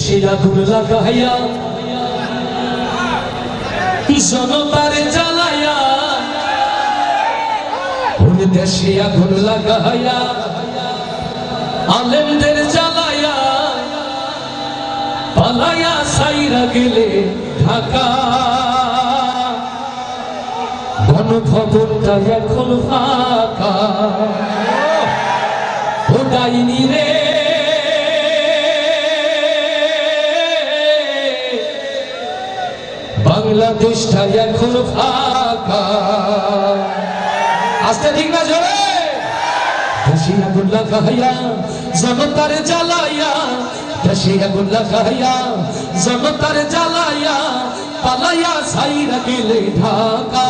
দেশে আগুন লাগাইয়া জনতারে জ্বালাইয়া ওর দেশে আগুন লাগাইয়া আলেমদের জ্বালাইয়া পালাইয়া সাইরা গেলে ঢাকা গণভবনটা এখন ফাঁকা ও রে বাংলাদেশটা এখন ফাঁকা। আস্তে ঠিক না, জোরে? দেশি আগুন লাগাইয়া জনতার জ্বালাইয়া দেশি আগুন লাগাইয়া জনতার জ্বালাইয়া, পালাইয়া সাইরা গেলে ঢাকা।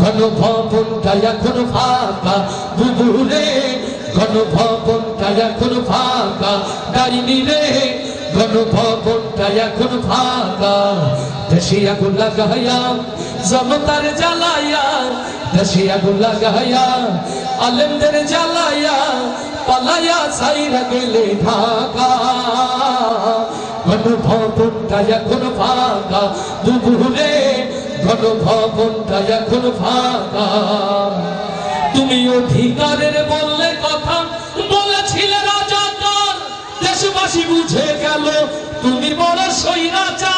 গণভবনটা এখন ফাঁকা, বুবুরে। গণভবনটা এখন ফাঁকা, ডাইনি রে গণভবনটা এখন ফাঁকা। দেশি আগুন লাগাইয়া, জনতার জ্বালাইয়া, দেশি আগুন লাগাইয়া, আলেমদের জ্বালাইয়া, পালাইয়া সাইরা গেলে ঢাকা। গণভবনটা এখন ফাঁকা, দুপুরে গণভবনটা এখন ফাঁকা। তুমি অধিকারের বললে কথা দেশবাসী বুঝে গেল, তুমি বড় সৈরাচার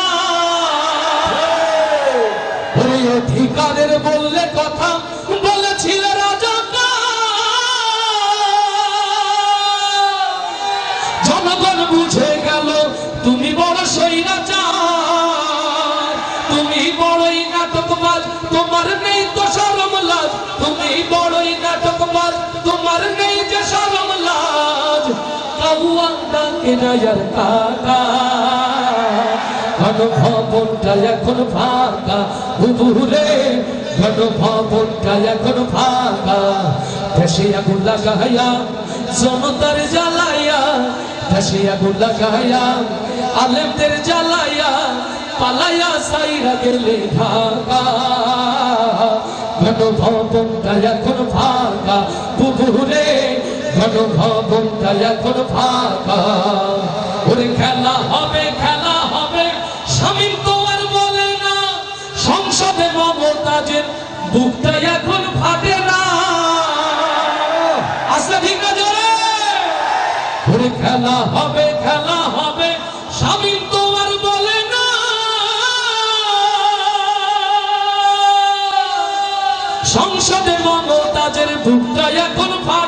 ওই অধিকারের বললে কথা, বলেছিলে জনগণ বুঝে গেল, তুমি বড় সৈরাচার তুমি বড়ই তোমার নেই তো শরম লাজ তুমি বড়ই নাটকবাজ, তোমার নেই যে ডাকে নয়ার কাকা। গণভবনটা এখন ফাঁকা বুবুরে গণভবনটা এখন ফাঁকা। দেশে আগুন লাগাইয়া, জনতার জ্বালাইয়া, দেশে আগুন লাগাইয়া, আলেমদের জ্বালাইয়া, পালাইয়া সাইরা গেলে ঢাকা। গণভবনটা এখন ফাঁকা বুবুরে গণভবনটা এখন ফাঁকা। ওরে খেলা হবে খেলা হবে স্বামী তোমার বলে না। সংসদে মমতাজের বুকটা এখন ফাটে না। আসলে ঠিক না জোরে? ওরে খেলা হবে খেলা হবে স্বামী তোমার বলে না। সংসদে মমতাজের বুকটা এখন ফাটে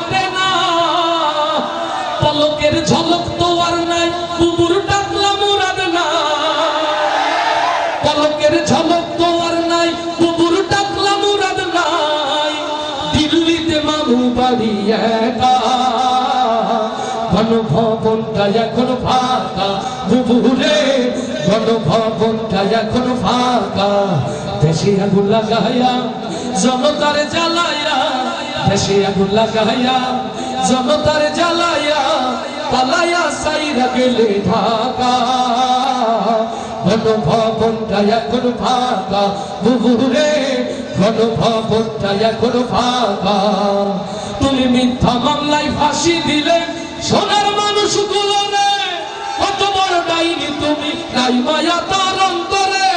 গণভবনটা এখন ফাঁকা। বুবুরে গণভবনটা এখন ফাঁকা। দেশে আগুন লাগাইয়া, জনতার জ্বালাইয়া দেশে আগুন লাগাইয়া, জনতার জ্বালাইয়া, পালাইয়া সাইরা গেলে ঢাকা। এখন ফাঁকা বুবুরে এখন ফাঁকা। তুমি মিথ্যা মামলায় ফাঁসি দিলে কত ডাইনি তুমি নাই মায়া তার অন্তরে।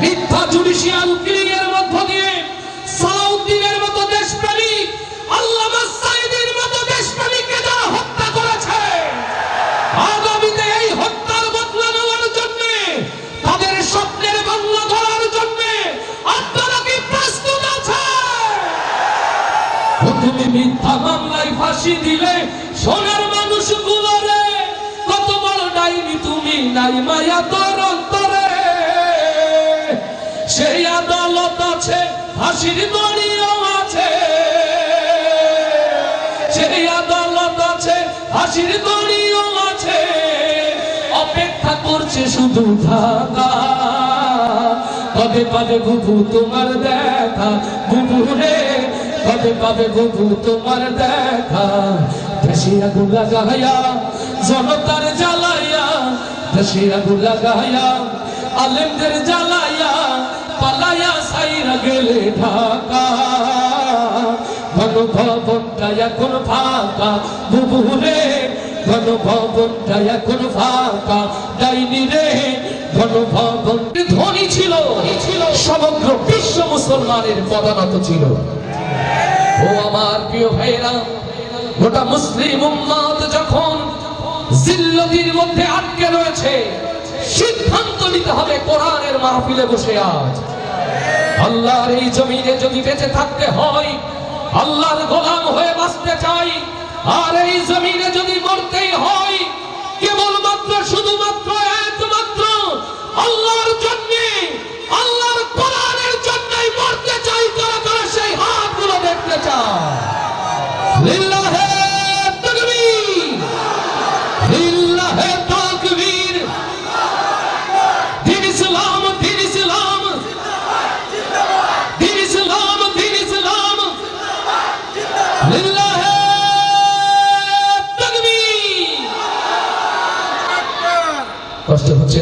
মিথ্যা জুডিশিয়াল কিলিং এর মধ্য দিয়ে সালাউদ্দিনের মতো দেশপ্রেমিক আল্লামা সাইদের মতো দেশপ্রেমিককে যারা হত্যা করেছে, আগামীতে এই হত্যার বদলা নেওয়ার জন্য, তাদের স্বপ্নের বাংলা ধরার জন্য আপনারা কি প্রস্তুত আছেন? ও তুমি মিথ্যা মামলায় ফাঁসি দিলে সোনার মানুষগুলো রে কত বড় ডাইনি তুমি নাই মায়া তোর অন্তরে। সেই আদালত আছে হাসির দড়িও আছে। সেই আদালত আছে হাসির দড়িও আছে। অপেক্ষা করছে শুধু ঢাকা কবে পাবে বুবু তোমার দেখা? বুবু রে, কবে পাবে বুবু তোমার দেখা? দেশে আগুন লাগাইয়া জনতার জ্বালাইয়া দেশে আগুন লাগাইয়া, আলেমদের জ্বালাইয়া, পালাইয়া সাইরা গেলে ঢাকা। গণভবনটা এখন ফাঁকা ভবনটা এখন ফাঁকা। ডাইনি রে ভবন ধনী ছিল, সমগ্র বিশ্ব মুসলমানের পদানত ছিল। ও আমার প্রিয় ভাইরা গোটা মুসলিম উম্মাদ যখন জিল্লতির মধ্যে আটকে রয়েছে। সিদ্ধান্ত নিতে হবে কোরআনের মাহফিলে বসে আজ। আল্লাহর এই জমিনে যদি বেঁচে থাকতে হয়, আল্লাহর গোলাম হয়ে বাঁচতে চাই, আর এই জমিনে যদি মরতেই হয়, কেবলমাত্র শুধুমাত্র একমাত্র আল্লাহর জন্য, আল্লাহর কোরআনের জন্যই মরতে চাই কারা কারা সেই হাতগুলো দেখতে চায়।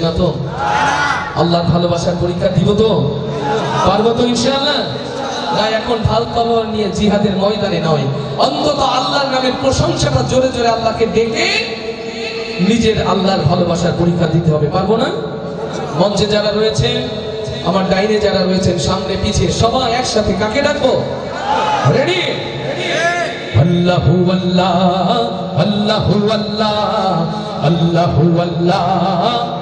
না তো? আল্লাহর ভালোবাসার পরীক্ষা দিব তো? পারব তো ইনশাআল্লাহ? না, এখন নিয়ে জিহাদের ময়দানে নয়। অন্তত আল্লাহর নামের প্রশংসাটা জোরে জোরে আল্লাহকে ডেকে নিজের আল্লাহর ভালোবাসার পরীক্ষা দিতে হবে। পারব না? মঞ্চে যারা রয়েছেন, আমার ডাইনে যারা রয়েছেন, সামনে পিছে সবাই একসাথে কাকে ডাকবো? রেডি আল্লাহু আল্লাহ আল্লাহু আল্লাহ আল্লাহু আল্লাহ।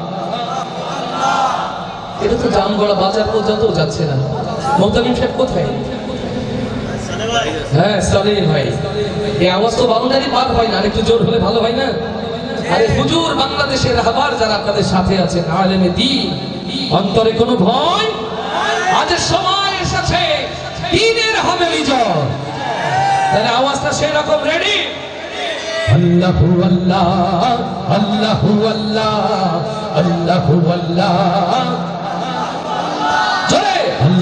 এটা তো জামগড়া বাজার পর্যন্ত যাচ্ছে না। মোতামিম সাহেব কোথায়? হ্যাঁ সালে ভাই। এই আওয়াজ তো বাউন্ডারি পার হয় না একটু জোর হলে ভালো হয় না? আরে হুজুর, বাংলাদেশের আবার যারা আপনাদের সাথে আছেন, আলেমে দি অন্তরে কোনো ভয়? আজ সময় এসেছে, দিনের হবে বিজয়। তাহলে আওয়াজটা সেই রকম রেডি? আল্লাহু আল্লাহ আল্লাহু আল্লাহ আল্লাহু আল্লাহ।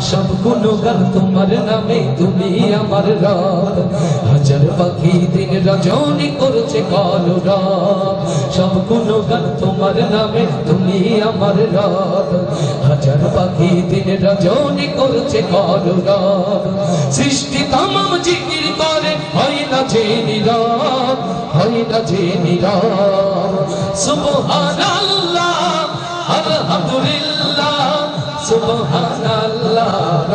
সব গুণগান তোমার নামে, তুমি আমার রব। হাজার পাখি দিন রজনী করছে কল রব। সব গুণগান তোমার নামে, তুমি আমার রব। হাজার পাখি দিন রজনী করছে কল সৃষ্টি তামাম জিকির করে, হয় না যে নীরব, হয় না যে নীরব। সুবহানাল্লাহ, আলহামদুলিল্লাহ। সুবহানাল্লাহ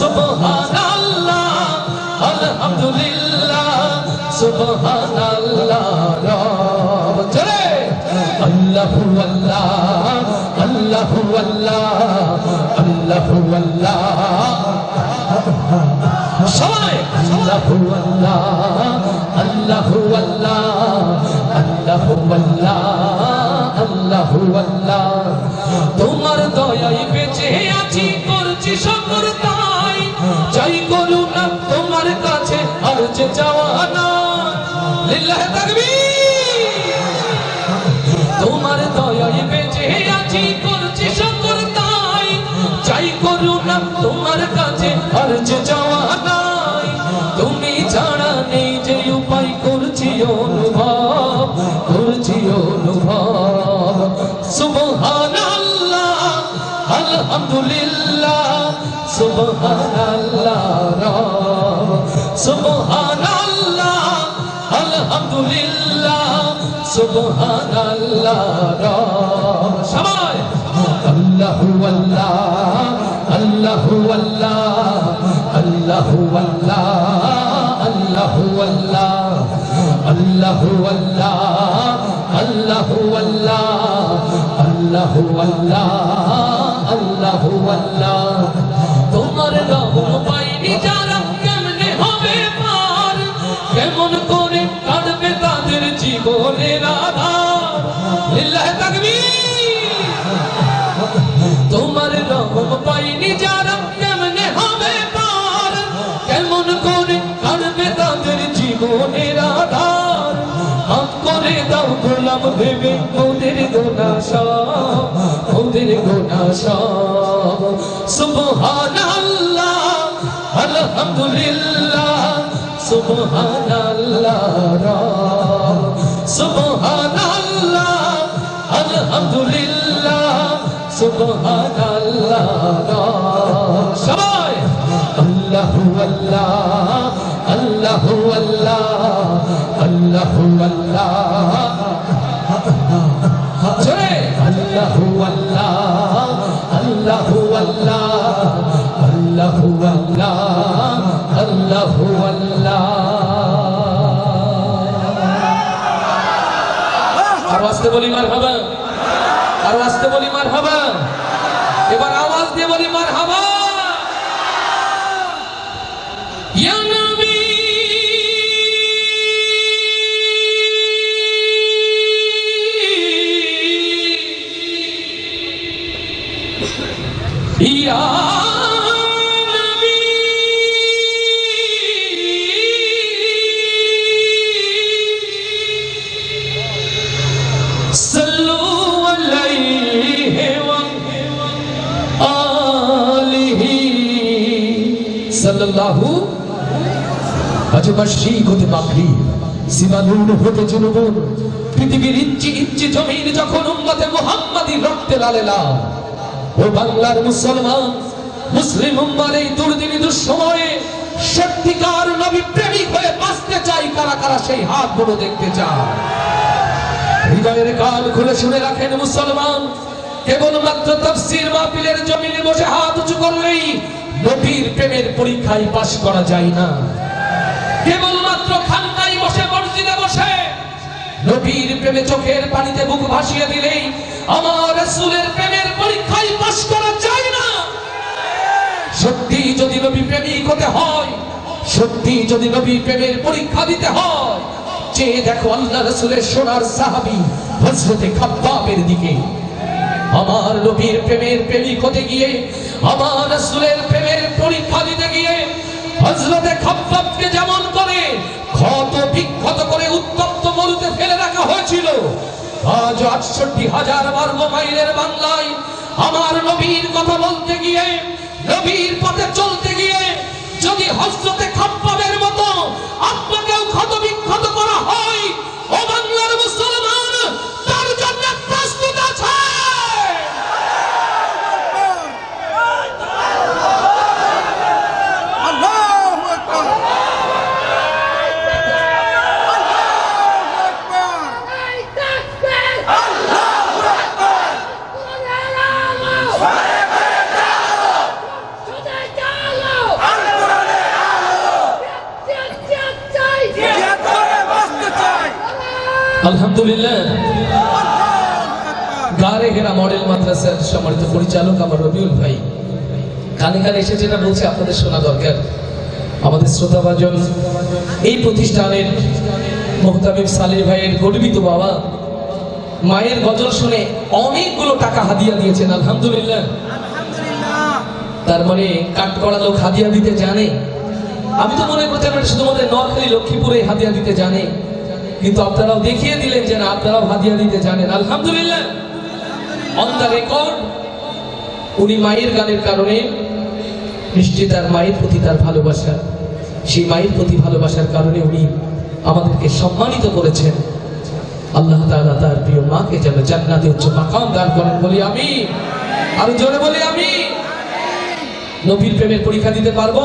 সুবহানাল্লাহ আলহামদুলিল্লাহ সুবহানাল্লাহ জোরে আল্লাহু আল্লাহ আল্লাহু আল্লাহ আল্লাহু আল্লাহ সবাই আল্লাহ বেঁচে আছি, করছি তাই। চাই করু না, তোমার কাছে আর যে চাওয়া না। তোমার বেঁচে আছি তাই। তোমার কাছে আর যে যাওয়া নাই। তুমি ছাড়া নেই যে উপায়, করছি অনুভব করছি অনুভব। আলহামদুলিল্লাহ সুবহানাল্লাহ রব সুবহানাল্লাহ আলহামদুলিল্লাহ সুবহানাল্লাহ রব সবাই আল্লাহু আল্লাহ আল্লাহু আল্লাহ আল্লাহু আল্লাহ আল্লাহু আল্লাহ আল্লাহু আল্লাহ আল্লাহু আল্লাহ আল্লাহু আল্লাহ আল্লাহু আল্লাহ, তোমার রহম পাইনি যারা কেমনে হবে পার? কেমন করে কাটবে তাদের জীবনের আধার? লিল্লাহে তাকবীর। তোমার রহম পাইনি যারা কেমনে হবে পার? কেমন করে কাটবে তাদের জীবনের আধার? হাত করে দাও গোলাম ভেবে ওদের গোনা সব। আমাদের গোনা সব। সুবহানাল্লাহ, আলহামদুলিল্লাহ। সুবহানাল্লাহ, রব। সুবহানাল্লাহ, আলহামদুলিল্লাহ। সুবহানাল্লাহ, রব। সবাই, আল্লাহু আল্লাহ আল্লাহু আল্লাহ আল্লাহু আল্লাহ। আল্লাহু আল্লাহ। আল্লাহু আল্লাহ আল্লাহু আল্লাহ। আরও আসতে বলি মার হাবা আরও আসতে বলি মার হাবা এবার আওয়াজ দিয়ে বলি মার হাবা ইয়া সাল্লাল্লাহু হতে হতে পৃথিবীর ইঞ্চি ইঞ্চি যখন উম্মতে মুহাম্মাদি রক্তে ও বাংলার মুসলমান, মুসলিম উম্মার এই দুর্দিনী দুঃসময়ে সত্যিকার নবী প্রেমিক হয়ে বাঁচতে চাই কারা কারা সেই হাতগুলো দেখতে চায়। হৃদয়ের কান খুলে শুনে রাখেন মুসলমান, কেবলমাত্র তফসির মাহফিলের জমিনে বসে হাত উঁচু করলেই নবীর প্রেমের পরীক্ষায় পাশ করা যায় না। কেবলমাত্র খানকায় বসে মসজিদে বসে। নবীর প্রেমে চোখের পানিতে বুক ভাসিয়ে দিলেই আমার রাসূলের প্রেমের পরীক্ষায় পাশ করা যায় না। সত্যি যদি নবী প্রেমিক হতে হয় সত্যি যদি নবী প্রেমের পরীক্ষা দিতে হয় চেয়ে দেখো আল্লাহ রসুলের সোনার সাহাবি হজরতে খাব্বাবের দিকে। আমার নবীর প্রেমের প্রেমিক হতে গিয়ে আমার রসুলের পরীক্ষা দিতে গিয়ে হজরতে খাব্বাবকে যেমন করে ক্ষত বিক্ষত করে উত্তপ্ত মরুতে ফেলে রাখা হয়েছিল, আজ আটষট্টি হাজার বর্গ মাইলের বাংলায় আমার নবীর কথা বলতে গিয়ে, নবীর পথে চলতে গিয়ে যদি হজরতে খাপ্পাবের মতো আপনাকেও ক্ষত বিক্ষত করা হয়, ও বাংলার মুসলমান, তার জন্য প্রস্তুত আছে আল্লাহু আকবার আল্লাহু আকবার জিহাদ করে বাঁচতে চাই আলহামদুলিল্লাহ। গারে ঘেরা মডেল মাদ্রাসার সম্মানিত পরিচালক আমার রবিউল ভাই। কানে কানে এসে যেটা বলছে আপনাদের শোনা দরকার। আমাদের শ্রোতাভাজন এই প্রতিষ্ঠানের মোহতামিম সালির ভাইয়ের গর্বিত বাবা মায়ের গজল শুনে অনেকগুলো টাকা হাদিয়া দিয়েছেন আলহামদুলিল্লাহ। তার মানে কাট করা লোক হাদিয়া দিতে জানে। আমি তো মনে করতাম এটা শুধুমাত্র নোয়াখালী লক্ষ্মীপুরে হাদিয়া দিতে জানে। কিন্তু আপনারাও দেখিয়ে দিলেন যে না, আপনারাও হাদিয়া দিতে জানেন। আলহামদুলিল্লাহ। অন দ্য উনি মায়ের গানের কারণে নিশ্চয়ই তার মায়ের প্রতি তার ভালোবাসা, সেই মায়ের প্রতি ভালোবাসার কারণে উনি আমাদেরকে সম্মানিত করেছেন। আল্লাহ তাআলা তার প্রিয় মাকে যেন জান্নাতে উচ্চ মাকাম দান করেন বলি আমি আরও জোরে বলি আমি নবীর প্রেমের পরীক্ষা দিতে পারব?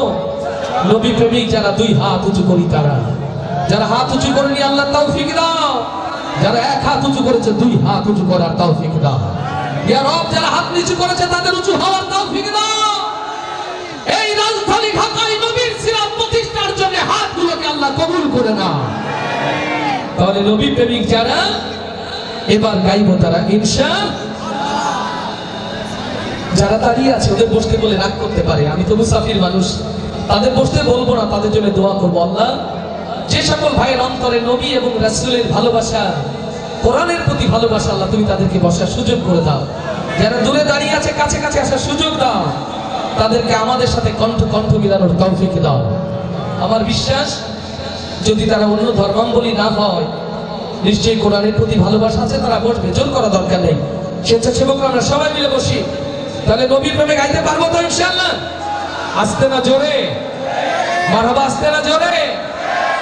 নবী প্রেমিক যারা দুই হাত উঁচু করি তারা। যারা হাত উঁচু করেনি আল্লাহ তৌফিক দাও। যারা এক হাত উঁচু করেছে, দুই হাত উঁচু করার তৌফিক দাও। যারা হাত নিচু করেছে, তাদের উঁচু হওয়ার তৌফিক দাও। এই রাজধানী ঢাকায় নবীর সিরাত প্রতিষ্ঠার জন্য হাতগুলোকে আল্লাহ কবুল করে না তাহলে নবী প্রেমিক যারা, এবার গাইব তারা ইনশা যারা দাঁড়িয়ে আছে, ওদের বসতে বলে রাগ করতে পারে। আমি তো মুসাফির মানুষ। তাদের বসতে বলব না, তাদের জন্য দোয়া করব, আল্লাহ। যে সকল ভাইয়ের অন্তরে নবী এবং রাসূলের ভালোবাসা, কোরআনের প্রতি ভালোবাসা, আল্লাহ তুমি তাদেরকে বসার সুযোগ করে দাও। যারা দূরে দাঁড়িয়ে আছে, কাছে কাছে আসার সুযোগ দাও। তাদেরকে আমাদের সাথে কণ্ঠ কণ্ঠ মিলানোর তৌফিক দাও। আমার বিশ্বাস, যদি তারা অন্য ধর্মাবলী না হয়, নিশ্চয়ই কোরআনের প্রতি ভালোবাসা আছে, তারা বসবে। জোর করা দরকার নেই। স্বেচ্ছাসেবকরা, আমরা সবাই মিলে বসি। তাহলে নবীর প্রেমে গাইতে পারব তো ইনশাআল্লাহ? আসতে না জোরে? মারহাবা আসতে না জোরে?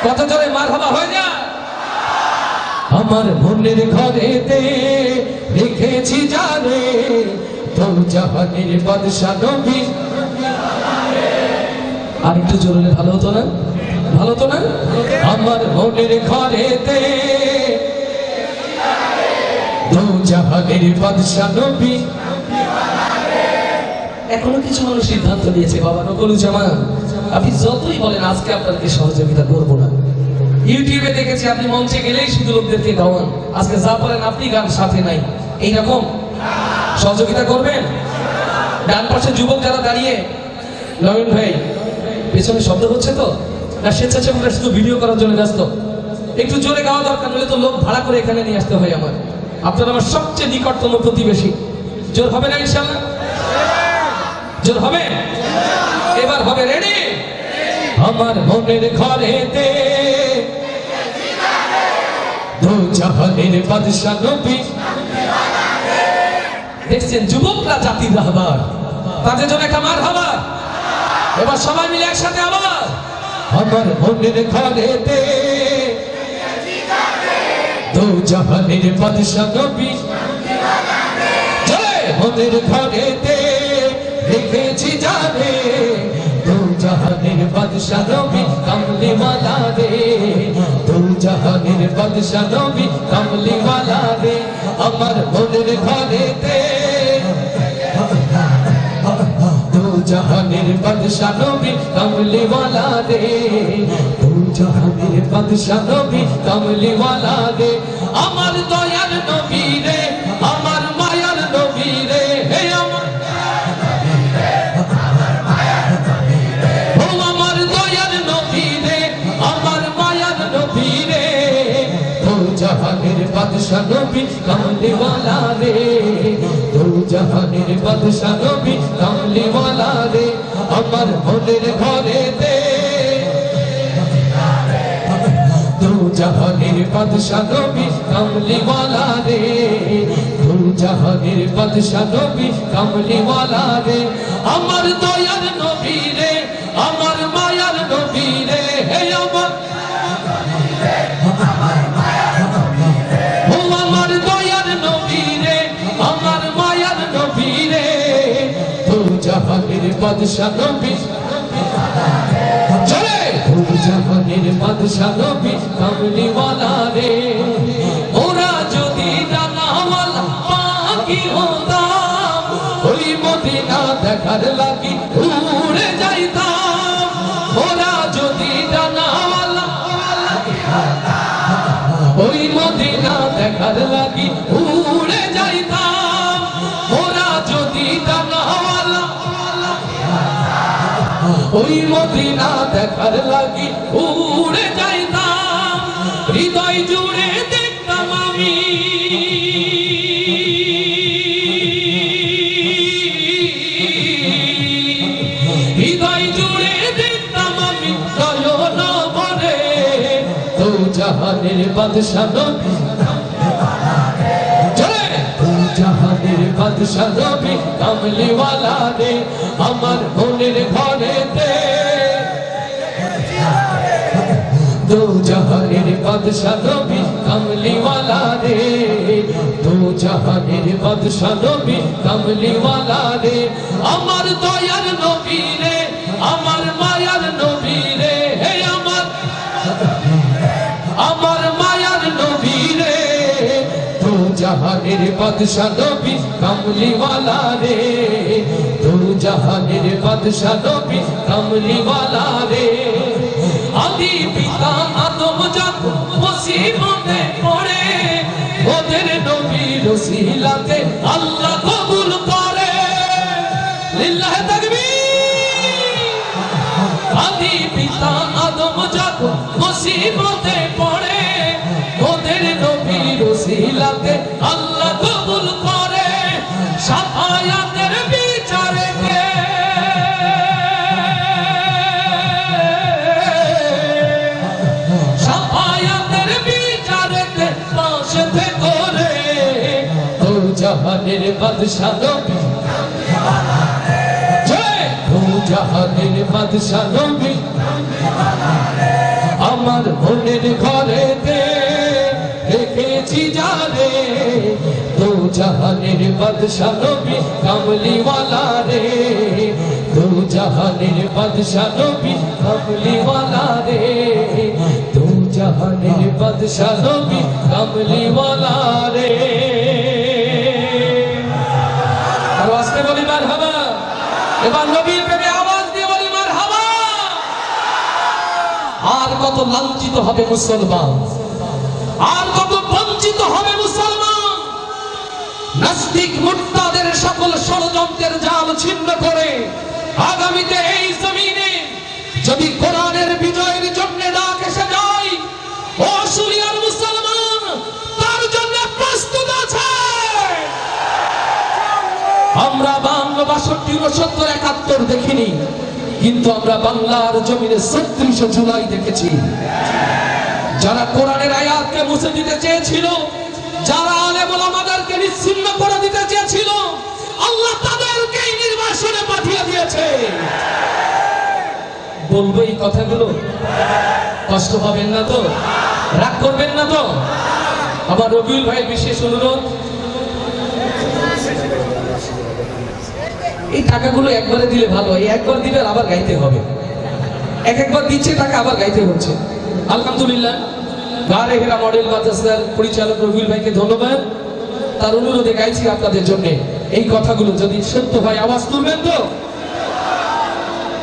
কত জোরে মারহাবা হয়ে যায়। আমার মনের ঘরেতে রেখেছি জানে তো জাহানের বাদশা নবী। আর একটু জোরে, ভালো হতো না? ভালো হতো না? আমার মনের ঘরেতে এখনও কিছু মানুষ সিদ্ধান্ত নিয়েছে, বাবা নকলুজ্জামান আপনি যতই বলেন, আজকে আপনাদেরকে সহযোগিতা করব না। ইউটিউবে দেখেছি, আপনি মঞ্চে গেলেই শুধু লোকদেরকে গাওয়ান আজকে যা বলেন, আপনি গান সাথে নাই। এইরকম? সহযোগিতা করবেন? ডান পাশে যুবক যারা দাঁড়িয়ে, নয়ন ভাই, পেছনে শব্দ হচ্ছে তো? না, স্বেচ্ছাসেবকরা শুধু ভিডিও করার জন্য ব্যস্ত। একটু জোরে গাওয়া দরকার নলে তো লোক ভাড়া করে এখানে নিয়ে আসতে হয় আমার। আপনারা আমার সবচেয়ে নিকটতম প্রতিবেশী। জোর হবে না, ইনশাল্লাহ? জোর হবে? এবার হবে, রেডি? আমার মনের ঘরেতে। দেখছেন যুবকরা জাতির রাহবার তাদের জন্য একটা খাবার এবার সবাই মিলে একসাথে আবার। আমার মনের ঘরেতে। জাহানের বাদশা নবী। মনের ঘরেতে। রেখেছি জানে। জাহানের বাদশা নবী কামলি মালা রে। দু জাহানের বাদশা নবী কামলি মালা রে। আমার মনের ঘরেতে। জাহানের বাদশা নবী কামলি মালা রে জাহানের বাদশা নবী কামলি মালা রে। আমার বাদশা নবী কামলি মালা রে। দু জাহানের বাদশা নবী কামলি মালা রে। আমার মনের ঘরেতে। দু জাহানের বাদশা নবী কামলি মালা রে। দু জাহানের বাদশা নবী কামলি মালা রে। আমার দয়ার জাহানের বাদশা নবী। চলে। দু জাহানের বাদশা নবী কামলি রে। ওরা যদি ডানাওয়ালা পাখি হতাম, ওই মদিনা দেখার লাগি ওই মদিনা দেখার লাগি উড়ে যাইতাম, হৃদয় জুড়ে দেখতাম আমি। হৃদয় জুড়ে দেখতাম আমি, নয়ন বরে তো জাহানের বাদশা জাহানের বাদশা নবী কামলি ওয়ালা রে, আমার মনের ঘরেতে। দু জাহানের বাদশা নবী কামলি ওয়ালা রে, দু জাহানের বাদশা নবী কামলি রে, আমার দয়ার নবী রে। জাহানের বাদশা নবী কামলি ওয়ালা রে। দু জাহানের বাদশা নবী কামলি ওয়ালা রে। আদি পিতা আদম যখন মুসিবতে পড়ে, ওদের নবী রসিলাতে আল্লাহ কবুল করে। লিল্লাহ তাকবীর। আদি পিতা আদম যখন মুসিবতে পড়ে জাহানের বাদশা আমার মনের ঘরেতে রেখেছি জানে তো জাহান জাহানের বাদশা নবী কামলিওয়ালা রে দু জাহানের বাদশা নবী কামলিওয়ালা রে দু জাহানের বাদশা নবী কামলিওয়ালা রে আর কত লাঞ্ছিত হবে মুসলমান? আর কত বঞ্চিত হবে মুসলমান? নাস্তিক মুক্তাদের সকল ষড়যন্ত্রের জাল ছিন্ন করে আগামীতে এই জমিনে যদি কোরআনের বাষট্টি উনসত্তর একাত্তর দেখিনি। কিন্তু আমরা বাংলার জমিনে ছত্রিশে জুলাই দেখেছি। যারা কোরআনের আয়াতকে মুছে দিতে চেয়েছিল, যারা আলেমুল আমাদেরকে নিচ্ছিন্ন করে দিতে চেয়েছিল, আল্লাহ তাদেরকে নির্বাসনে পাঠিয়ে দিয়েছে। বলব এই কথাগুলো? কষ্ট পাবেন না তো? রাগ করবেন না তো? আবার রবিউল ভাইয়ের বিশেষ অনুরোধ এই টাকাগুলো একবারে দিলে ভালো। এই একবার দিলে আবার গাইতে হবে। এক একবার দিচ্ছে টাকা আবার গাইতে হচ্ছে। আলহামদুলিল্লাহ গারে হেরা মডেল মাদ্রাসার পরিচালক রবিউল ভাইকে ধন্যবাদ। তার অনুরোধে গাইছি আপনাদের জন্য এই কথাগুলো, যদি সত্য হয়, আওয়াজ তুলবেন তো?